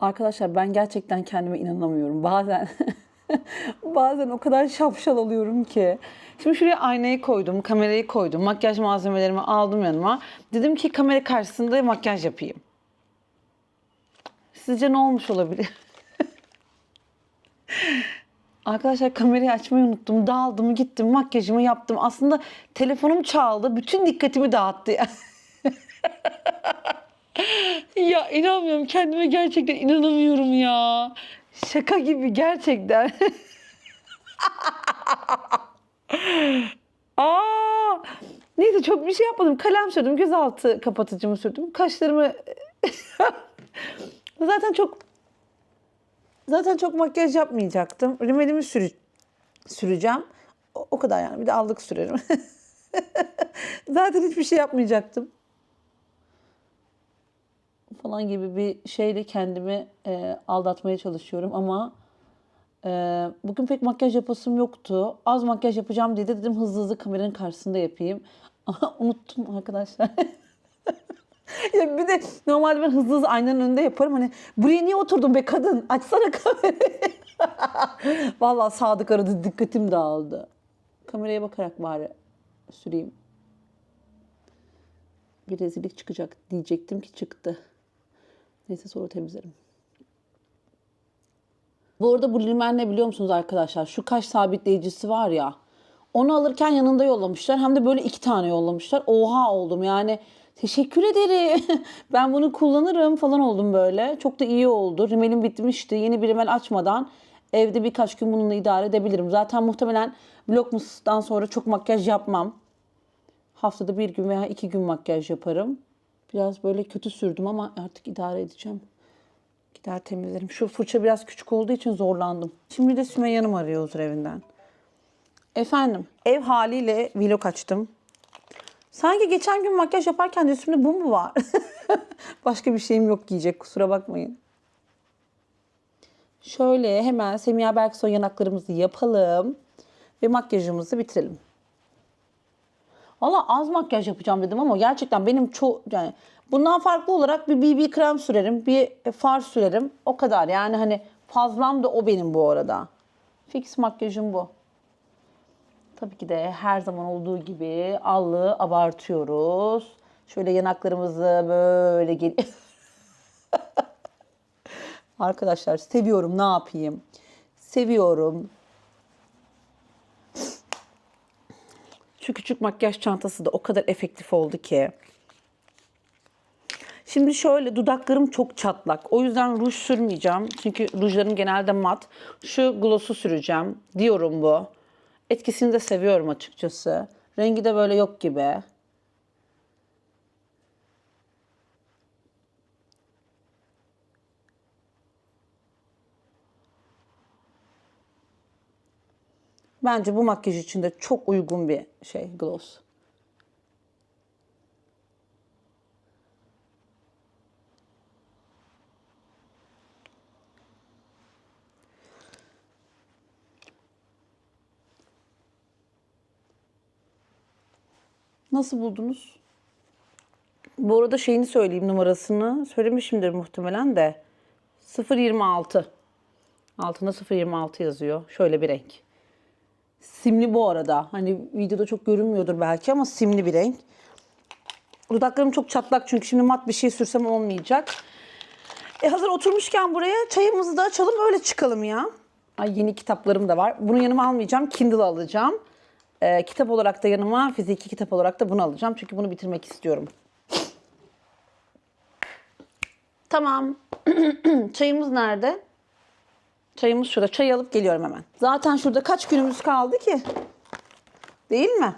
Arkadaşlar ben gerçekten kendime inanamıyorum. Bazen bazen o kadar şapşal oluyorum ki. Şimdi şuraya aynayı koydum, kamerayı koydum, makyaj malzemelerimi aldım yanıma. Dedim ki kamera karşısında makyaj yapayım. Sizce ne olmuş olabilir? Arkadaşlar kamerayı açmayı unuttum. Daldım, gittim, makyajımı yaptım. Aslında telefonum çaldı. Bütün dikkatimi dağıttı. ya inanmıyorum. Kendime gerçekten inanamıyorum ya. Şaka gibi gerçekten. Aa! Neyse çok bir şey yapmadım. Kalem sürdüm, gözaltı kapatıcımı sürdüm. Kaşlarımı zaten çok zaten çok makyaj yapmayacaktım. Rimelimi sürü, süreceğim. O, o kadar yani. Bir de allık sürerim. zaten hiçbir şey yapmayacaktım. Falan gibi bir şeyle kendimi e, aldatmaya çalışıyorum ama e, bugün pek makyaj yapasım yoktu. Az makyaj yapacağım diye de dedim hızlı hızlı kameranın karşısında yapayım. Unuttum arkadaşlar. ya bir de normalde ben hızlı hızlı aynanın önünde yaparım. Hani buraya niye oturdun be kadın? Açsana kamerayı. Vallahi Sadık aradı dikkatim dağıldı. Kameraya bakarak bari süreyim. Bir rezillik çıkacak diyecektim ki çıktı. Neyse sonra temizlerim. Bu arada bu rimel ne biliyor musunuz arkadaşlar? Şu kaş sabitleyicisi var ya. Onu alırken yanında yollamışlar. Hem de böyle iki tane yollamışlar. Oha oldum yani. Teşekkür ederim. ben bunu kullanırım falan oldum böyle. Çok da iyi oldu. Rimelim bitmişti. Yeni bir rimel açmadan evde birkaç gün bununla idare edebilirim. Zaten muhtemelen Vlogmas'tan sonra çok makyaj yapmam. Haftada bir gün veya iki gün makyaj yaparım. Biraz böyle kötü sürdüm ama artık idare edeceğim. Gider temizlerim. Şu fırça biraz küçük olduğu için zorlandım. Şimdi de Sümeyye Hanım arıyor huzur evinden. Efendim, ev haliyle vlog açtım. Sanki geçen gün makyaj yaparken de üstümde bu mu var? Başka bir şeyim yok giyecek kusura bakmayın. Şöyle hemen Semiha Berksoy yanaklarımızı yapalım ve makyajımızı bitirelim. Valla az makyaj yapacağım dedim ama gerçekten benim çok yani bundan farklı olarak bir BB krem sürerim, bir far sürerim. O kadar yani hani fazlam da o benim bu arada. Fix makyajım bu. Tabii ki de her zaman olduğu gibi allığı abartıyoruz. Şöyle yanaklarımızı böyle gel Arkadaşlar seviyorum ne yapayım? Seviyorum. Şu küçük makyaj çantası da o kadar efektif oldu ki. Şimdi şöyle dudaklarım çok çatlak. O yüzden ruj sürmeyeceğim. Çünkü rujlarım genelde mat. Şu gloss'u süreceğim. Diyorum bu. Etkisini de seviyorum açıkçası. Rengi de böyle yok gibi. Bence bu makyaj için de çok uygun bir şey gloss. Nasıl buldunuz? Bu arada şeyini söyleyeyim numarasını. Söylemişimdir muhtemelen de. 026. Altında 026 yazıyor. Şöyle bir renk. Simli bu arada. Hani videoda çok görünmüyordur belki ama simli bir renk. Dudaklarım çok çatlak çünkü şimdi mat bir şey sürsem olmayacak. E hazır oturmuşken buraya çayımızı da açalım öyle çıkalım ya. Ay yeni kitaplarım da var. Bunu yanıma almayacağım. Kindle alacağım. E, kitap olarak da yanıma fiziki kitap olarak da bunu alacağım. Çünkü bunu bitirmek istiyorum. Tamam. Çayımız nerede? Çayımız şurada. Çay alıp geliyorum hemen. Zaten şurada kaç günümüz kaldı ki? Değil mi?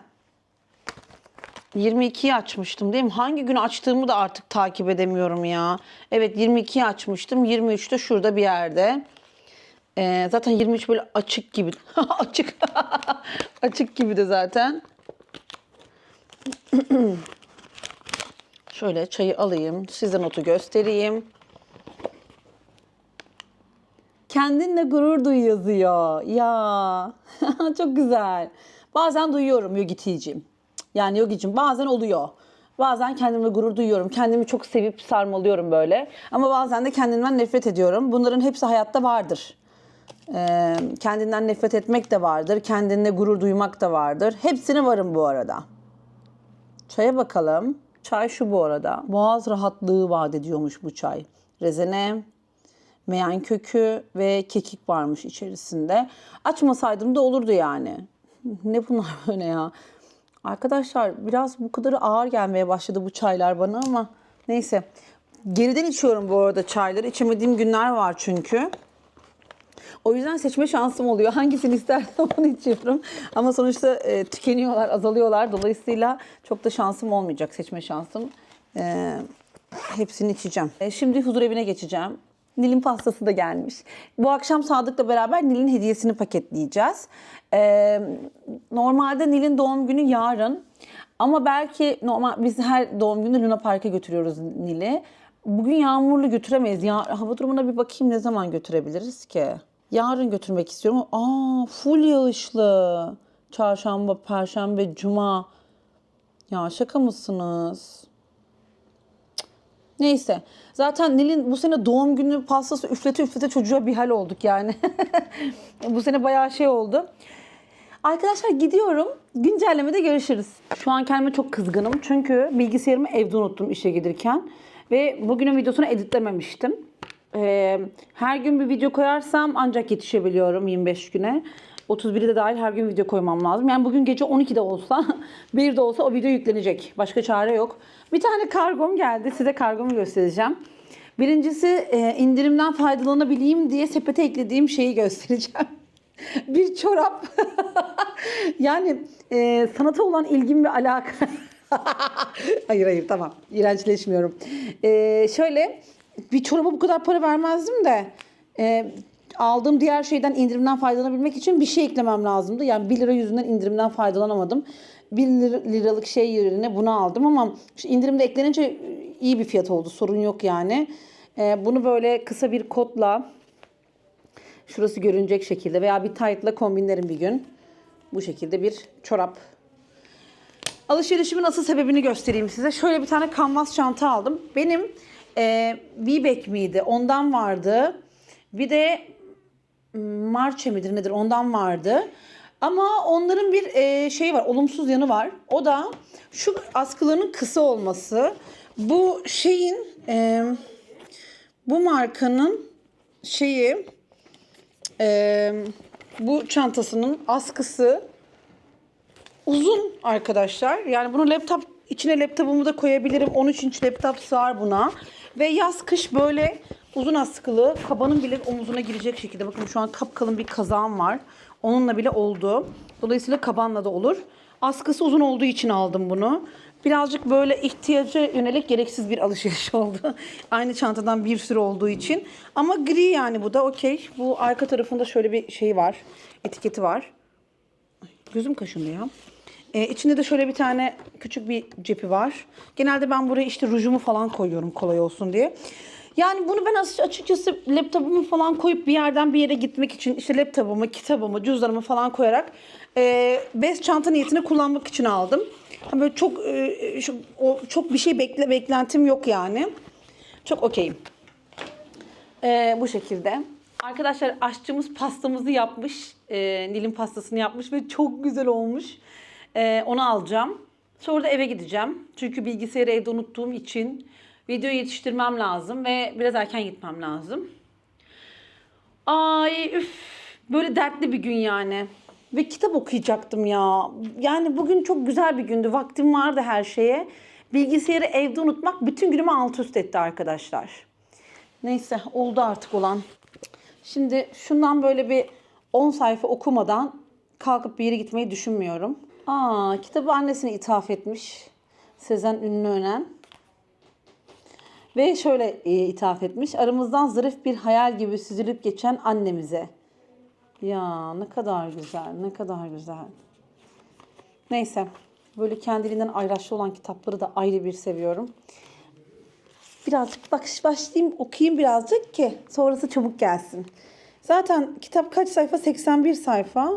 22'yi açmıştım değil mi? Hangi gün açtığımı da artık takip edemiyorum ya. Evet 22'yi açmıştım. 23 de şurada bir yerde. Ee, zaten 23 böyle açık gibi. açık. açık gibi de zaten. Şöyle çayı alayım. Size notu göstereyim. Kendinle gurur duy yazıyor. Ya çok güzel. Bazen duyuyorum Yogiti'cim. Yani Yogi'cim bazen oluyor. Bazen kendime gurur duyuyorum. Kendimi çok sevip sarmalıyorum böyle. Ama bazen de kendimden nefret ediyorum. Bunların hepsi hayatta vardır. Ee, kendinden nefret etmek de vardır. Kendinle gurur duymak da vardır. Hepsine varım bu arada. Çaya bakalım. Çay şu bu arada. Boğaz rahatlığı vaat ediyormuş bu çay. Rezene, meyan kökü ve kekik varmış içerisinde. Açmasaydım da olurdu yani. Ne bunlar böyle ya? Arkadaşlar biraz bu kadarı ağır gelmeye başladı bu çaylar bana ama neyse. Geriden içiyorum bu arada çayları. İçemediğim günler var çünkü. O yüzden seçme şansım oluyor. Hangisini istersem onu içiyorum. Ama sonuçta e, tükeniyorlar, azalıyorlar. Dolayısıyla çok da şansım olmayacak seçme şansım. E, hepsini içeceğim. E, şimdi huzur evine geçeceğim. Nil'in pastası da gelmiş. Bu akşam Sadık'la beraber Nil'in hediyesini paketleyeceğiz. E, normalde Nil'in doğum günü yarın. Ama belki normal biz her doğum günü Luna Park'a götürüyoruz Nil'i. Bugün yağmurlu götüremeyiz. Ya, hava durumuna bir bakayım ne zaman götürebiliriz ki? Yarın götürmek istiyorum. Aa full yağışlı. Çarşamba, perşembe, cuma. Ya şaka mısınız? Neyse. Zaten Nil'in bu sene doğum günü pastası üflete üflete çocuğa bir hal olduk yani. bu sene bayağı şey oldu. Arkadaşlar gidiyorum. Güncellemede görüşürüz. Şu an kendime çok kızgınım. Çünkü bilgisayarımı evde unuttum işe giderken. Ve bugünün videosunu editlememiştim. Ee, her gün bir video koyarsam ancak yetişebiliyorum 25 güne. 31'i de dahil her gün video koymam lazım. Yani bugün gece 12'de olsa, 1'de olsa o video yüklenecek. Başka çare yok. Bir tane kargom geldi. Size kargomu göstereceğim. Birincisi e, indirimden faydalanabileyim diye sepete eklediğim şeyi göstereceğim. bir çorap. yani e, sanata olan ilgim ve alaka. hayır hayır tamam. İğrençleşmiyorum. E, şöyle bir çoraba bu kadar para vermezdim de e, aldığım diğer şeyden indirimden faydalanabilmek için bir şey eklemem lazımdı. Yani 1 lira yüzünden indirimden faydalanamadım. 1 lir- liralık şey yerine bunu aldım ama işte indirimde eklenince iyi bir fiyat oldu. Sorun yok yani. E, bunu böyle kısa bir kodla şurası görünecek şekilde veya bir tight'la kombinlerim bir gün. Bu şekilde bir çorap. Alışverişimin asıl sebebini göstereyim size. Şöyle bir tane kanvas çanta aldım. Benim e, V-Back miydi? Ondan vardı. Bir de m, Marche midir nedir? Ondan vardı. Ama onların bir e, şey var, olumsuz yanı var. O da şu askılarının kısa olması. Bu şeyin, e, bu markanın şeyi, e, bu çantasının askısı uzun arkadaşlar. Yani bunu laptop içine laptopumu da koyabilirim. 13 inç laptop sığar buna. Ve yaz kış böyle uzun askılı kabanın bile omuzuna girecek şekilde. Bakın şu an kapkalın bir kazağım var. Onunla bile oldu. Dolayısıyla kabanla da olur. Askısı uzun olduğu için aldım bunu. Birazcık böyle ihtiyaca yönelik gereksiz bir alışveriş oldu. Aynı çantadan bir sürü olduğu için. Ama gri yani bu da okey. Bu arka tarafında şöyle bir şey var. Etiketi var. Gözüm kaşındı ya. Ee, içinde de şöyle bir tane küçük bir cepi var. Genelde ben buraya işte rujumu falan koyuyorum kolay olsun diye. Yani bunu ben as- açıkçası laptopumu falan koyup bir yerden bir yere gitmek için işte laptopumu, kitabımı, cüzdanımı falan koyarak e, bez çanta niyetine kullanmak için aldım. Ha, Böyle çok e, şu- o, çok bir şey bekle beklentim yok yani. Çok okeyim. Ee, bu şekilde. Arkadaşlar aşçımız pastamızı yapmış. Ee, Nil'in pastasını yapmış ve çok güzel olmuş. Ee, onu alacağım. Sonra da eve gideceğim. Çünkü bilgisayarı evde unuttuğum için videoyu yetiştirmem lazım ve biraz erken gitmem lazım. Ay üf böyle dertli bir gün yani. Ve kitap okuyacaktım ya. Yani bugün çok güzel bir gündü. Vaktim vardı her şeye. Bilgisayarı evde unutmak bütün günümü alt üst etti arkadaşlar. Neyse oldu artık olan. Şimdi şundan böyle bir 10 sayfa okumadan kalkıp bir yere gitmeyi düşünmüyorum. Aa, kitabı annesine ithaf etmiş. Sezen Ünlüönen. Ve şöyle e, ithaf etmiş. Aramızdan zarif bir hayal gibi süzülüp geçen annemize. Ya ne kadar güzel, ne kadar güzel. Neyse. Böyle kendiliğinden ayraçlı olan kitapları da ayrı bir seviyorum. Birazcık bak başlayayım okuyayım birazcık ki sonrası çabuk gelsin. Zaten kitap kaç sayfa? 81 sayfa.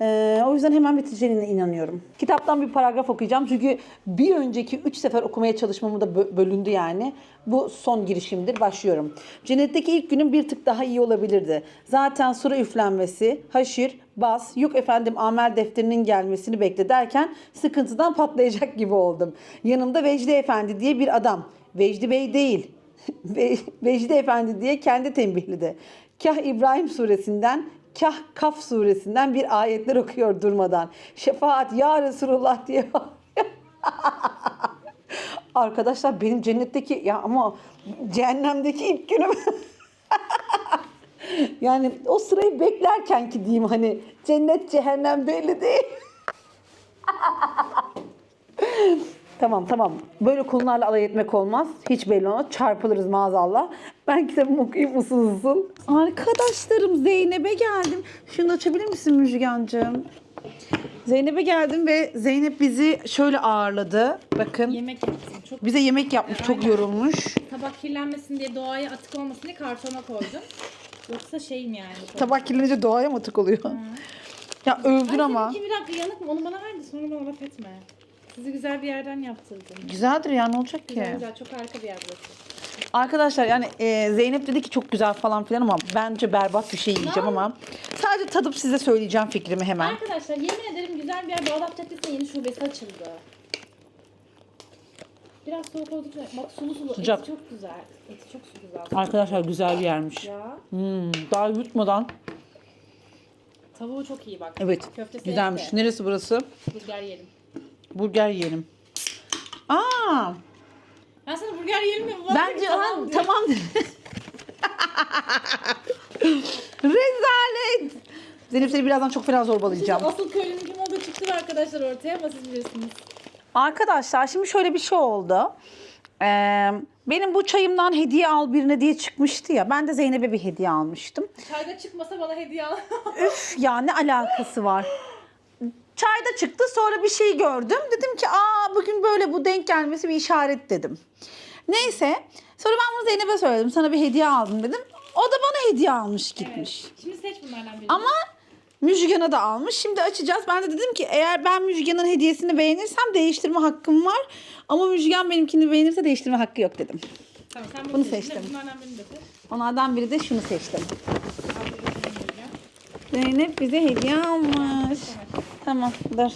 Ee, o yüzden hemen biteceğine inanıyorum. Kitaptan bir paragraf okuyacağım. Çünkü bir önceki üç sefer okumaya çalışmamı da bö- bölündü yani. Bu son girişimdir. Başlıyorum. Cennetteki ilk günüm bir tık daha iyi olabilirdi. Zaten sura üflenmesi, haşir, bas, yok efendim amel defterinin gelmesini bekle derken sıkıntıdan patlayacak gibi oldum. Yanımda Vecdi Efendi diye bir adam. Vecdi Bey değil. Ve- Vecdi Efendi diye kendi tembihledi. Kah İbrahim suresinden, kah Kaf suresinden bir ayetler okuyor durmadan. Şefaat ya Resulullah diye. Arkadaşlar benim cennetteki ya ama cehennemdeki ilk günüm. yani o sırayı beklerken ki diyeyim hani cennet cehennem belli değil. Tamam tamam. Böyle konularla alay etmek olmaz. Hiç belli olmaz. Çarpılırız maazallah. Ben kitabımı okuyayım usul usul. Arkadaşlarım Zeynep'e geldim. Şunu açabilir misin Müjgancığım? Zeynep'e geldim ve Zeynep bizi şöyle ağırladı. Bakın. Yemek yaptım. Çok Bize yemek yapmış. Çok yorulmuş. tabak kirlenmesin diye doğaya atık olmasın diye kartona koydum. Yoksa şeyim yani. Tabak kirlenince doğaya mı atık oluyor? Ya övdün Ay, ama. seninki bir dakika yanık mı? Onu bana ver de sonra bana laf etme. Sizi güzel bir yerden yaptırdım. Güzeldir ya ne olacak ki? Güzel güzel çok harika bir yer burası. Arkadaşlar yani e, Zeynep dedi ki çok güzel falan filan ama bence berbat bir şey yiyeceğim ama sadece tadıp size söyleyeceğim fikrimi hemen. Arkadaşlar yemin ederim güzel bir yer Bağdat Caddesi'nde yeni şubesi açıldı. Biraz soğuk olduğu için bak sulu sulu Sıcak. eti çok güzel. Eti çok su güzel. Arkadaşlar güzel bir yermiş. Ya Hmm, daha yutmadan. tavuğu çok iyi bak. Evet Köftesi güzelmiş. Neresi burası? Burger yiyelim. Burger yiyelim. Aa, Ben sana burger yiyelim mi? Bence tamam tamam. Rezalet. Zeynep seni birazdan çok fena zorbalayacağım. Asıl köylünün kim olduğu çıktı arkadaşlar ortaya ama siz bilirsiniz. Arkadaşlar şimdi şöyle bir şey oldu. Ee, benim bu çayımdan hediye al birine diye çıkmıştı ya. Ben de Zeynep'e bir hediye almıştım. Çayda çıkmasa bana hediye al. Üf ya ne alakası var? Çayda çıktı sonra bir şey gördüm. Dedim ki aa bugün böyle bu denk gelmesi bir işaret dedim. Neyse sonra ben bunu Zeynep'e söyledim. Sana bir hediye aldım dedim. O da bana hediye almış gitmiş. Şimdi seç bunlardan birini. Ama Müjgan'a da almış. Şimdi açacağız. Ben de dedim ki eğer ben Müjgan'ın hediyesini beğenirsem değiştirme hakkım var. Ama Müjgan benimkini beğenirse değiştirme hakkı yok dedim. Tamam sen bunu, bunu seç. seçtim. Bunlardan birini de seç. Onlardan biri de şunu seçtim. Al bir de şunu vereceğim. Zeynep bize hediye almış. Tamam dur.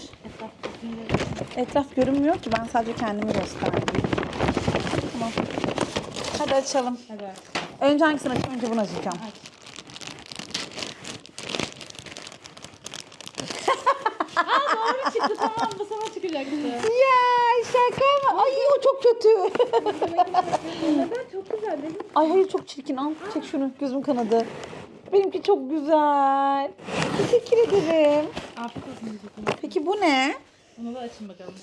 Etraf görünmüyor ki ben sadece kendimi gösterdim. Tamam. Hadi açalım. Hadi. Önce hangisini açayım? Önce bunu açacağım. Aa doğru çıktı tamam bu sana çıkacaktı. Ya şaka mı? Ay o çok kötü. Neden çok güzel değil mi? Ay hayır çok çirkin. Al çek şunu. Gözüm kanadı. Benimki çok güzel. Teşekkür ederim. Afiyet olsun diyecektim. Peki bu ne? Onu da açın bakalım.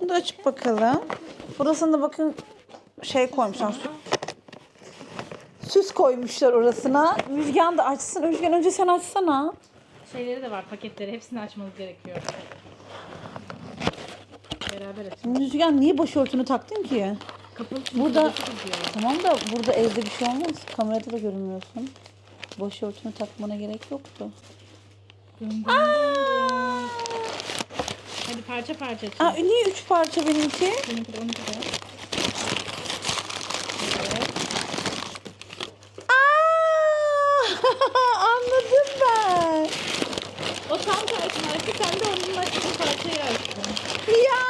Bunu da açıp bakalım. Burasında bakın şey koymuşlar. Süs, süs koymuşlar orasına. Müjgan da açsın. Müjgan önce sen açsana. Şeyleri de var paketleri hepsini açmanız gerekiyor. Beraber açın. Müjgan niye başörtünü taktın ki? Kapalı Burada- kızıyor. Tamam da burada evde bir şey olmaz. Kamerada da görünmüyorsun. Başörtünü takmana gerek yoktu. Hadi parça parça açın. Aa, niye üç parça benimki? Benimki de onunki de. Aa, anladım ben. O tam tersine açtı sen de onun açtığı parçayı açtın. Ya.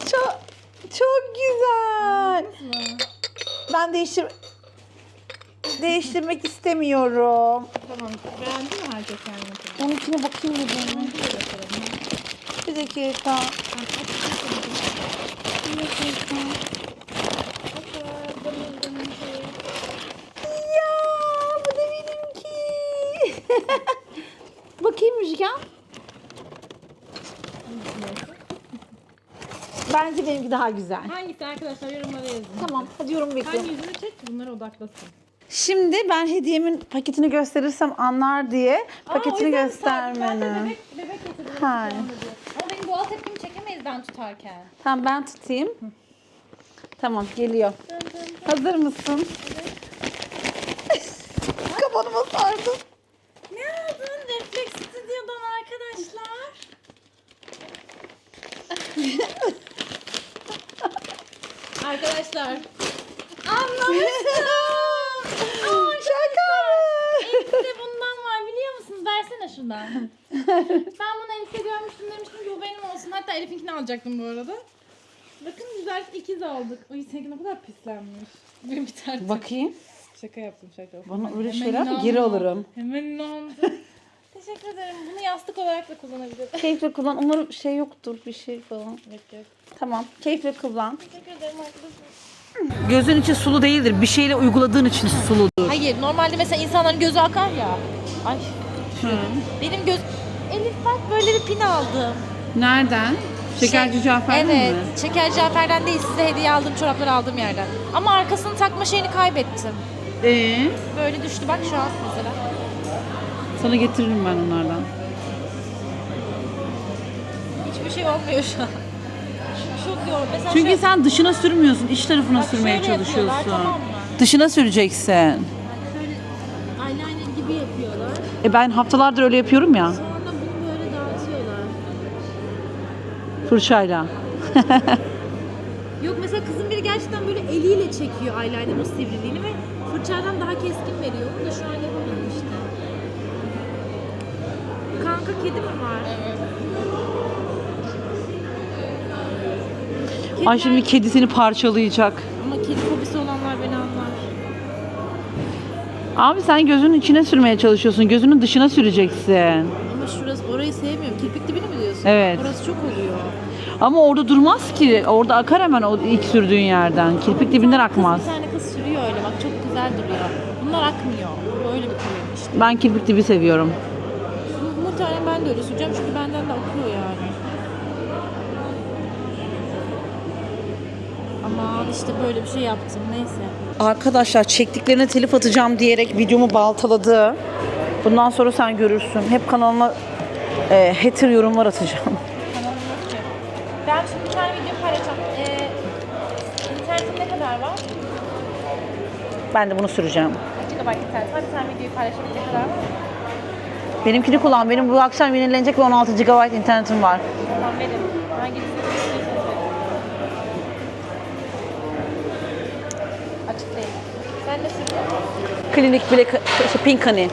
çok çok güzel. Ben değiştir değiştirmek istemiyorum. Tamam beğendi mi herkes kendini? Onunkine bakayım mı ben? Bir dakika. Bir dakika. Ya bu da benimki. bakayım Müjgan. Bence benimki daha güzel. Hangisi arkadaşlar yorumlara yazın. Tamam hadi yorum bekliyorum. Hangi yüzünü çek bunlara odaklasın. Şimdi ben hediyemin paketini gösterirsem anlar diye paketini göstermedim. bebek, bebek getirdim. Ha. Ama benim doğal tepkimi çekemeyiz ben tutarken. Tamam ben tutayım. Tamam geliyor. Hazır mısın? Kapanıma sardım. Ne aldın? Reflex Studio'dan arkadaşlar. arkadaşlar. Anlamışsınız. Şaka. Elif'te bundan var biliyor musunuz? Versene şundan. ben bunu Elif'te görmüştüm demiştim ki bu benim olsun. Hatta Elif'inkini alacaktım bu arada. Bakın güzel ikiz aldık. Ay seninki ne kadar pislenmiş. Benim bir tane. Bakayım. Şaka yaptım şaka. Bana öyle şeyler mi? Geri olurum. Hemen inandım. Teşekkür ederim. Bunu yastık olarak da kullanabiliriz. Keyifle kullan. Umarım şey yoktur bir şey falan. Yok yok. Tamam. Keyifle kullan. Teşekkür ederim arkadaşlar. Gözün içi sulu değildir. Bir şeyle uyguladığın için suludur. Hayır normalde mesela insanların gözü akar ya. Ay. Benim göz... Elif bak böyle bir pin aldım. Nereden? Şekerci Şey- Cafer'den evet, mi? Şeker Cafer'den değil size hediye aldığım çorapları aldığım yerden. Ama arkasını takma şeyini kaybettim. Ee, Böyle düştü bak şu an mesela. sana getiririm ben onlardan. Hiçbir şey olmuyor şu an. Çok yor. Mesela Çünkü şöyle- sen dışına sürmüyorsun, iç tarafına Bak sürmeye şöyle yapıyorlar, çalışıyorsun. tamam mı? Dışına süreceksin. Şöyle eyeliner gibi yapıyorlar. E ben haftalardır öyle yapıyorum ya. Sonra bunu böyle dağıtıyorlar. Fırçayla. Yok mesela kızın biri gerçekten böyle eliyle çekiyor eyeliner'ın o sivriliğini ve fırçadan daha keskin veriyor. Onu da şu an yapamadım işte. Kanka kedi mi var? Evet. Ay şimdi kedisini parçalayacak. Ama kedi fobisi olanlar beni anlar. Abi sen gözünün içine sürmeye çalışıyorsun. Gözünün dışına süreceksin. Ama şurası orayı sevmiyorum. Kirpik dibini mi diyorsun? Evet. Orası çok oluyor. Ama orada durmaz ki. Orada akar hemen o ilk sürdüğün yerden. Kirpik dibinden tane kız- akmaz. Bir tane kız sürüyor öyle bak çok güzel duruyor. Bunlar akmıyor. Böyle bir işte. Ben kirpik dibi seviyorum. Mu- Muhtemelen ben de öyle süreceğim çünkü benden de akıyor yani. Ama işte böyle bir şey yaptım neyse. Arkadaşlar çektiklerine telif atacağım diyerek videomu baltaladı. Bundan sonra sen görürsün. Hep kanalıma e, hater yorumlar atacağım. Kanalım yok ki. Ben şimdi bir tane video paylaşacağım. Ee, internetin ne kadar var? Ben de bunu süreceğim. Kaç GB internet var? Bir tane videoyu paylaşabilecek kadar var. Benimkini kullan. Benim bu akşam yenilenecek ve 16 GB internetim var. Tamam verin. Hangisini istiyorsanız verin. Açık değil. Klinik Black, şey, Pink Honey.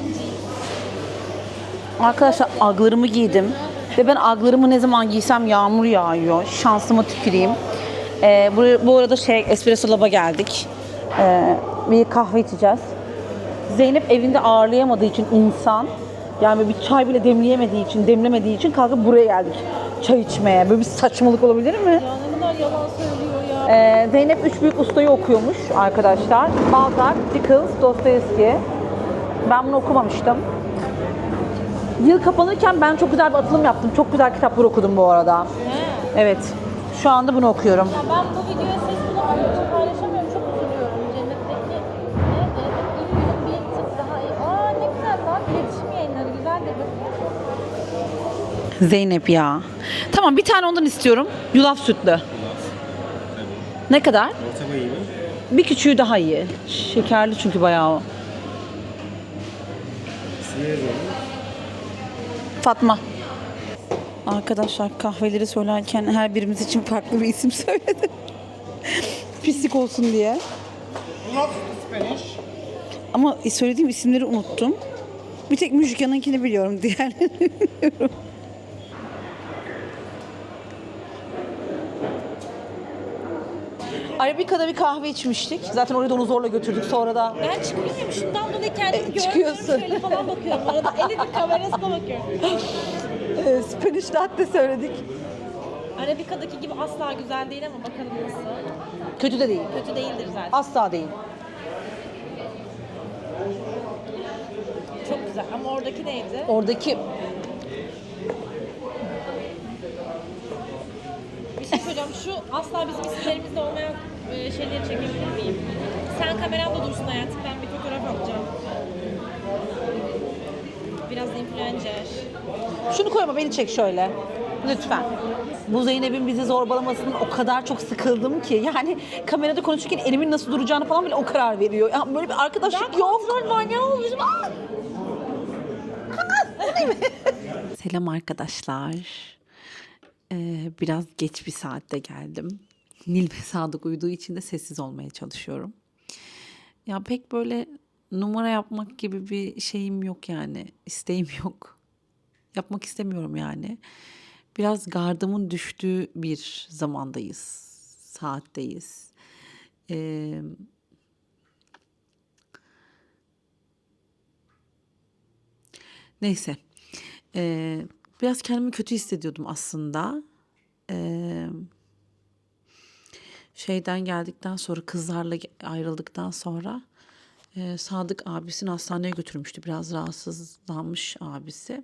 Hanıcıyım. Arkadaşlar aglarımı giydim. Ve ben aglarımı ne zaman giysem yağmur yağıyor. Şansıma tüküreyim. Ee, buraya, bu arada şey Espresso Lab'a geldik. Ee, bir kahve içeceğiz. Zeynep evinde ağırlayamadığı için insan yani bir çay bile demleyemediği için, demlemediği için kalkıp buraya geldik. Çay içmeye. Böyle bir saçmalık olabilir mi? Ya ne yalan söylüyor. Ee, Zeynep üç büyük ustayı okuyormuş arkadaşlar. Balzac, Dickens, Dostoyevski. Ben bunu okumamıştım. Yıl kapanırken ben çok güzel bir atılım yaptım. Çok güzel kitaplar okudum bu arada. He. Evet. Şu anda bunu okuyorum. Ya ben bu videoya ses için paylaşamıyorum. Çok üzülüyorum. Cennetteki neydi? İlk günün bir tık daha iyi. Aa ne güzel lan. İletişim yayınları güzel de Zeynep ya. Tamam bir tane ondan istiyorum. Yulaf sütlü. Ne kadar? Ortama iyi mi? Bir küçüğü daha iyi. Şekerli çünkü bayağı o. Fatma. Arkadaşlar kahveleri söylerken her birimiz için farklı bir isim söyledim. Pislik olsun diye. Ama söylediğim isimleri unuttum. Bir tek Müjgan'ınkini biliyorum. Diğerlerini bilmiyorum. Arabika'da bir kahve içmiştik. Zaten oraya da onu zorla götürdük. Sonra da Ben çıkıyorum şundan dolayı kendimi. E, çıkıyorsun. Şöyle falan bakıyorum. Arada elinin kamerasına bakıyorum. e, Spanish latte söyledik. Arabika'daki gibi asla güzel değil ama bakalım nasıl. Kötü de değil. Kötü değildir zaten. Asla değil. Çok güzel. Ama oradaki neydi? Oradaki Söyleyeceğim. Şu asla bizim isimlerimizde olmayan e, şeyleri çekebilir miyim? Sen kameranda dursun hayatım. Ben bir fotoğraf alacağım. Biraz influencer. Şunu koyma beni çek şöyle. Lütfen. Bu Zeynep'in bizi zorbalamasından o kadar çok sıkıldım ki. Yani kamerada konuşurken elimin nasıl duracağını falan bile o karar veriyor. Ya böyle bir arkadaşlık yok. var ne olmuş? Selam arkadaşlar. Biraz geç bir saatte geldim. Nil ve Sadık uyuduğu için de sessiz olmaya çalışıyorum. Ya pek böyle numara yapmak gibi bir şeyim yok yani. İsteğim yok. Yapmak istemiyorum yani. Biraz gardımın düştüğü bir zamandayız. Saatteyiz. Ee, neyse. Ee, biraz kendimi kötü hissediyordum aslında. Ee, şeyden geldikten sonra kızlarla ayrıldıktan sonra e, Sadık abisini hastaneye götürmüştü. Biraz rahatsızlanmış abisi.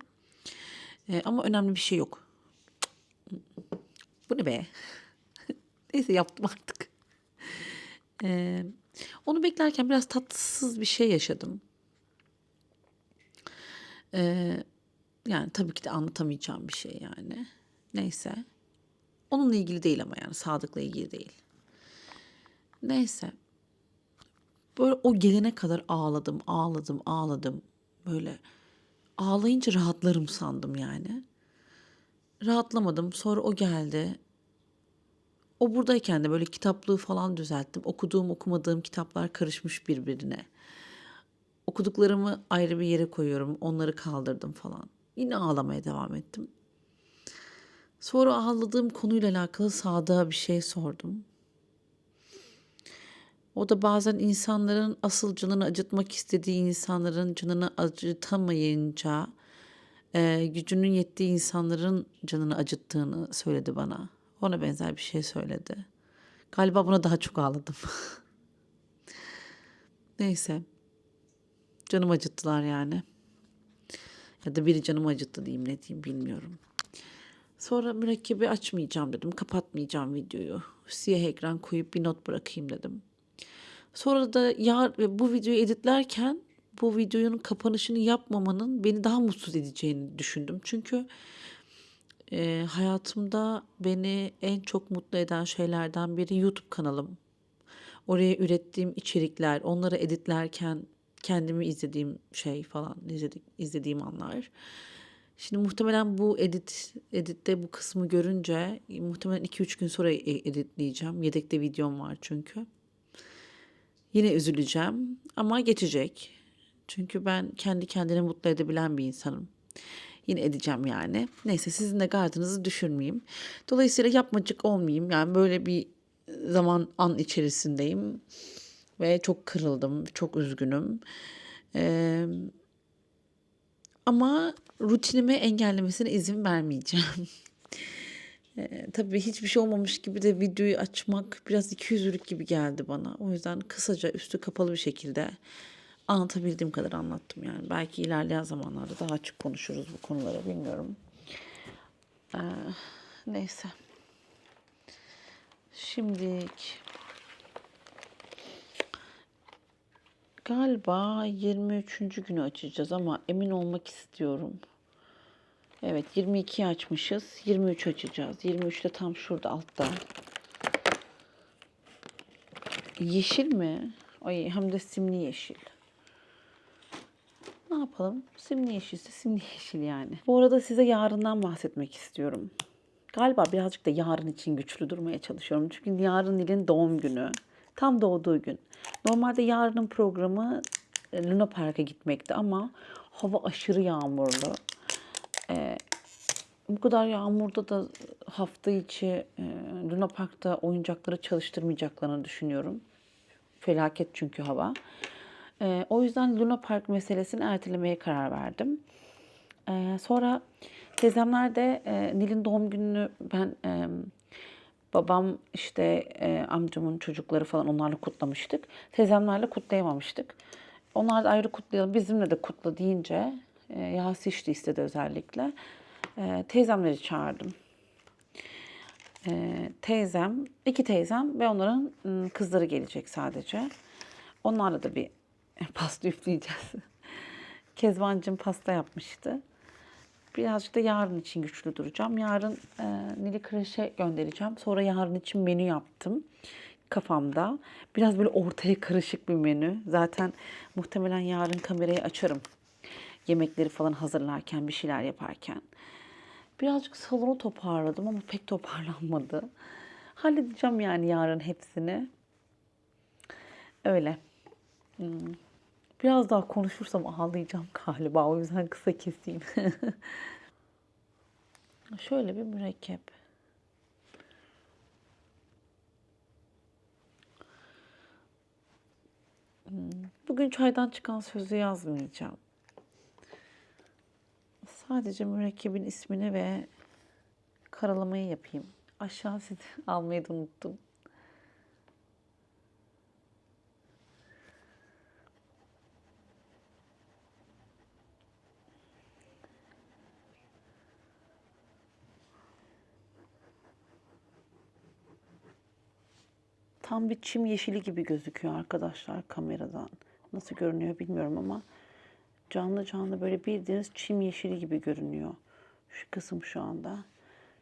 E, ama önemli bir şey yok. Bu ne be? Neyse yaptım artık. E, onu beklerken biraz tatsız bir şey yaşadım. E, yani tabii ki de anlatamayacağım bir şey yani. Neyse. Onunla ilgili değil ama yani Sadık'la ilgili değil. Neyse. Böyle o gelene kadar ağladım, ağladım, ağladım. Böyle ağlayınca rahatlarım sandım yani. Rahatlamadım. Sonra o geldi. O buradayken de böyle kitaplığı falan düzelttim. Okuduğum, okumadığım kitaplar karışmış birbirine. Okuduklarımı ayrı bir yere koyuyorum. Onları kaldırdım falan. Yine ağlamaya devam ettim. Sonra ağladığım konuyla alakalı Sadık'a bir şey sordum. O da bazen insanların asıl canını acıtmak istediği insanların canını acıtamayınca e, gücünün yettiği insanların canını acıttığını söyledi bana. Ona benzer bir şey söyledi. Galiba buna daha çok ağladım. Neyse. Canımı acıttılar yani. Ya da biri canımı acıttı diyeyim ne diyeyim bilmiyorum. Sonra mürekkebi açmayacağım dedim. Kapatmayacağım videoyu. Siyah ekran koyup bir not bırakayım dedim. Sonra da ya bu videoyu editlerken bu videonun kapanışını yapmamanın beni daha mutsuz edeceğini düşündüm. Çünkü e, hayatımda beni en çok mutlu eden şeylerden biri YouTube kanalım. Oraya ürettiğim içerikler, onları editlerken kendimi izlediğim şey falan, izledik, izlediğim anlar. Şimdi muhtemelen bu edit editte bu kısmı görünce muhtemelen 2-3 gün sonra e- editleyeceğim. Yedekte videom var çünkü. Yine üzüleceğim ama geçecek. Çünkü ben kendi kendini mutlu edebilen bir insanım. Yine edeceğim yani. Neyse sizin de gardınızı düşürmeyeyim. Dolayısıyla yapmacık olmayayım. Yani böyle bir zaman an içerisindeyim. Ve çok kırıldım. Çok üzgünüm. Ee, ama rutinimi engellemesine izin vermeyeceğim. Ee, tabii hiçbir şey olmamış gibi de videoyu açmak biraz ikiyüzlülük gibi geldi bana. O yüzden kısaca üstü kapalı bir şekilde anlatabildiğim kadar anlattım yani. Belki ilerleyen zamanlarda daha açık konuşuruz bu konuları bilmiyorum. Ee, neyse. Şimdilik galiba 23. günü açacağız ama emin olmak istiyorum. Evet 22 açmışız. 23 açacağız. 23 de tam şurada altta. Yeşil mi? Ay hem de simli yeşil. Ne yapalım? Simli yeşilse simli yeşil yani. Bu arada size yarından bahsetmek istiyorum. Galiba birazcık da yarın için güçlü durmaya çalışıyorum. Çünkü yarın Nil'in doğum günü. Tam doğduğu gün. Normalde yarının programı e, Luna Park'a gitmekti ama hava aşırı yağmurlu. Ee, bu kadar yağmurda da hafta içi e, Luna Park'ta oyuncakları çalıştırmayacaklarını düşünüyorum. Felaket çünkü hava. Ee, o yüzden Luna Park meselesini ertelemeye karar verdim. Ee, sonra teyzemler de e, Nil'in doğum gününü ben e, babam işte e, amcamın çocukları falan onlarla kutlamıştık. Teyzemlerle kutlayamamıştık. Onlar da ayrı kutlayalım bizimle de kutla deyince e, Yasi işte istedi özellikle. E, teyzemleri çağırdım. E, teyzem, iki teyzem ve onların ım, kızları gelecek sadece. Onlarla da bir pasta üfleyeceğiz. Kezbancığım pasta yapmıştı. Birazcık da yarın için güçlü duracağım. Yarın e, Nil'i kreşe göndereceğim. Sonra yarın için menü yaptım kafamda. Biraz böyle ortaya karışık bir menü. Zaten muhtemelen yarın kamerayı açarım. Yemekleri falan hazırlarken, bir şeyler yaparken. Birazcık salonu toparladım ama pek toparlanmadı. Halledeceğim yani yarın hepsini. Öyle. Hmm. Biraz daha konuşursam ağlayacağım galiba. O yüzden kısa keseyim. Şöyle bir mürekkep. Bugün çaydan çıkan sözü yazmayacağım. Sadece mürekkebin ismini ve karalamayı yapayım. Aşağı sizi almayı da unuttum. Tam bir çim yeşili gibi gözüküyor arkadaşlar kameradan. Nasıl görünüyor bilmiyorum ama canlı canlı böyle bildiğiniz çim yeşili gibi görünüyor. Şu kısım şu anda.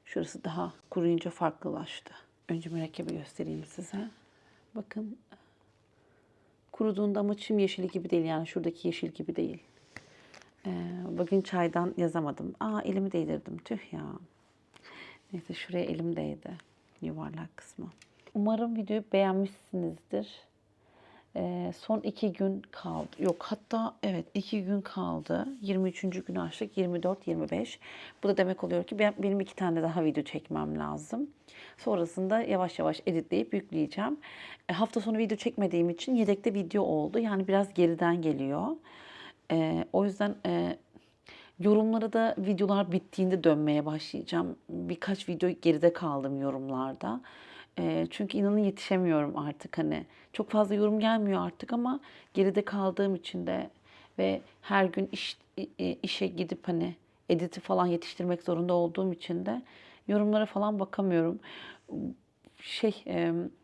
Şurası daha kuruyunca farklılaştı. Önce mürekkebi göstereyim size. Bakın kuruduğunda ama çim yeşili gibi değil yani şuradaki yeşil gibi değil. Ee, bugün çaydan yazamadım. Aa elimi değdirdim tüh ya. Neyse şuraya elim değdi. Yuvarlak kısmı. Umarım videoyu beğenmişsinizdir. Ee, son iki gün kaldı. Yok hatta evet iki gün kaldı. 23. günü açtık. 24-25. Bu da demek oluyor ki ben, benim iki tane daha video çekmem lazım. Sonrasında yavaş yavaş editleyip yükleyeceğim. E, hafta sonu video çekmediğim için yedekte video oldu. Yani biraz geriden geliyor. E, o yüzden e, yorumlara da videolar bittiğinde dönmeye başlayacağım. Birkaç video geride kaldım yorumlarda. Çünkü inanın yetişemiyorum artık hani. Çok fazla yorum gelmiyor artık ama geride kaldığım için de ve her gün iş, işe gidip hani editi falan yetiştirmek zorunda olduğum için de yorumlara falan bakamıyorum. Şey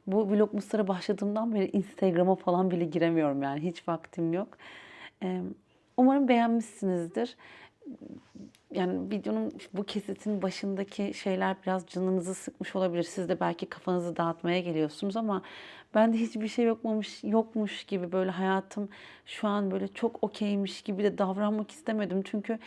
bu vlogmuslara başladığımdan beri Instagram'a falan bile giremiyorum yani hiç vaktim yok. Umarım beğenmişsinizdir yani videonun bu kesitin başındaki şeyler biraz canınızı sıkmış olabilir. Siz de belki kafanızı dağıtmaya geliyorsunuz ama bende hiçbir şey yokmamış, yokmuş gibi böyle hayatım şu an böyle çok okeymiş gibi de davranmak istemedim. Çünkü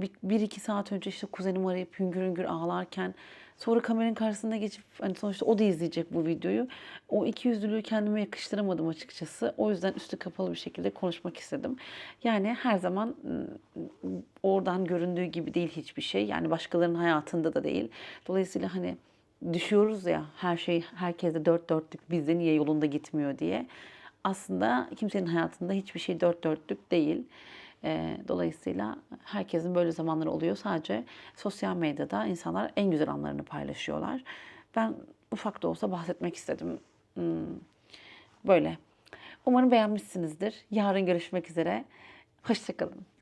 bir, bir iki saat önce işte kuzenim arayıp hüngür hüngür ağlarken sonra kameranın karşısına geçip hani sonuçta o da izleyecek bu videoyu. O iki yüzlülüğü kendime yakıştıramadım açıkçası. O yüzden üstü kapalı bir şekilde konuşmak istedim. Yani her zaman ım, oradan göründüğü gibi değil hiçbir şey. Yani başkalarının hayatında da değil. Dolayısıyla hani düşüyoruz ya her şey herkeste dört dörtlük bizde niye yolunda gitmiyor diye. Aslında kimsenin hayatında hiçbir şey dört dörtlük değil. Ee, Dolayısıyla herkesin böyle zamanları oluyor. Sadece sosyal medyada insanlar en güzel anlarını paylaşıyorlar. Ben ufak da olsa bahsetmek istedim. Hmm, Böyle. Umarım beğenmişsinizdir. Yarın görüşmek üzere. Hoşçakalın.